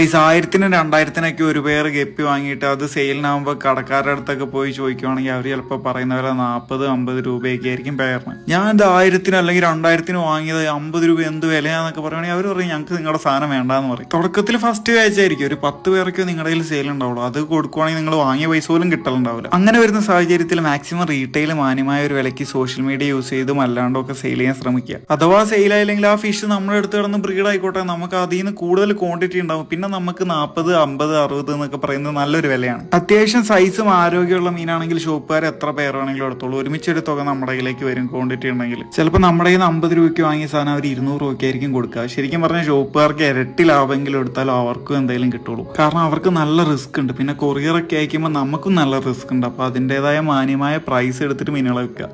പൈസ ആയിരത്തിനും രണ്ടായിരത്തിനൊക്കെ ഒരു പേർ ഗപ്പി വാങ്ങിയിട്ട് അത് സെയിലിനാകുമ്പോൾ കടക്കാരുടെ അടുത്തൊക്കെ പോയി ചോദിക്കുവാണെങ്കിൽ അവർ ചിലപ്പോൾ പറയുന്ന പോലെ നാൽപ്പത് അമ്പത് രൂപയൊക്കെ ആയിരിക്കും പേരിന് ഞാൻ ഇത് ആയിരത്തിന് അല്ലെങ്കിൽ രണ്ടായിരത്തിന് വാങ്ങിയത് അമ്പത് രൂപ എന്ത് വിലയാന്നൊക്കെ പറയുകയാണെങ്കിൽ അവർ പറയും ഞങ്ങൾക്ക് നിങ്ങളുടെ സാധനം വേണ്ടാന്ന് പറയും. തുടക്കത്തിൽ ഫസ്റ്റ് ബാച്ച് ആയിരിക്കും. ഒരു പത്ത് പേർക്ക് നിങ്ങളുടെ കയ്യിൽ സെയിൽ ഉണ്ടാവുള്ളൂ. അത് കൊടുക്കുവാണെങ്കിൽ നിങ്ങൾ വാങ്ങിയ പൈസ പോലും കിട്ടലുണ്ടാവില്ല. അങ്ങനെ വരുന്ന സാഹചര്യത്തിൽ മാക്സിമം റീറ്റെയിൽ മാന്യമായ ഒരു വിലയ്ക്ക് സോഷ്യൽ മീഡിയ യൂസ് ചെയ്തും അല്ലാണ്ടും ഒക്കെ സെയിൽ ചെയ്യാൻ ശ്രമിക്കുക. അഥവാ സെയിൽ ആയില്ലെങ്കിൽ ആ ഫിഷ് നമ്മുടെ അടുത്ത് കിടന്ന് ബ്രീഡ് ആയിക്കോട്ടെ. നമുക്ക് അതിൽ നിന്ന് കൂടുതൽ ക്വാണ്ടിറ്റി ഉണ്ടാവും. പിന്നെ നമുക്ക് നാൽപ്പത് അമ്പത് അറുപത് എന്നൊക്കെ പറയുന്നത് നല്ലൊരു വിലയാണ്. അത്യാവശ്യം സൈസും ആരോഗ്യമുള്ള മീനാണെങ്കിൽ ഷോപ്പുകാർ എത്ര പേരാണെങ്കിലും എടുത്തോളൂ. ഒരുമിച്ചൊരു തുക നമ്മുടെ കയ്യിലേക്ക് വരും ക്വാണ്ടിറ്റി ഉണ്ടെങ്കിൽ. ചിലപ്പോൾ നമ്മുടെ കയ്യിൽ നിന്ന് അമ്പത് രൂപയ്ക്ക് വാങ്ങിയ സാധനം അവർ ഇരുന്നൂറ് രൂപയ്ക്ക് ആയിരിക്കും കൊടുക്കുക. ശരിക്കും പറഞ്ഞാൽ ഷോപ്പുകാർക്ക് ഇരട്ടി ലാഭമെങ്കിലും എടുത്താലും അവർക്കും എന്തെങ്കിലും കിട്ടുള്ളൂ. കാരണം അവർക്ക് നല്ല റിസ്ക് ഉണ്ട്. പിന്നെ കൊറിയറൊക്കെ അയക്കുമ്പോൾ നമുക്കും നല്ല റിസ്ക് ഉണ്ട്. അപ്പോൾ അതിന്റെതായ മാന്യമായ പ്രൈസ് എടുത്തിട്ട് മീനുകളെ വിൽക്കുക.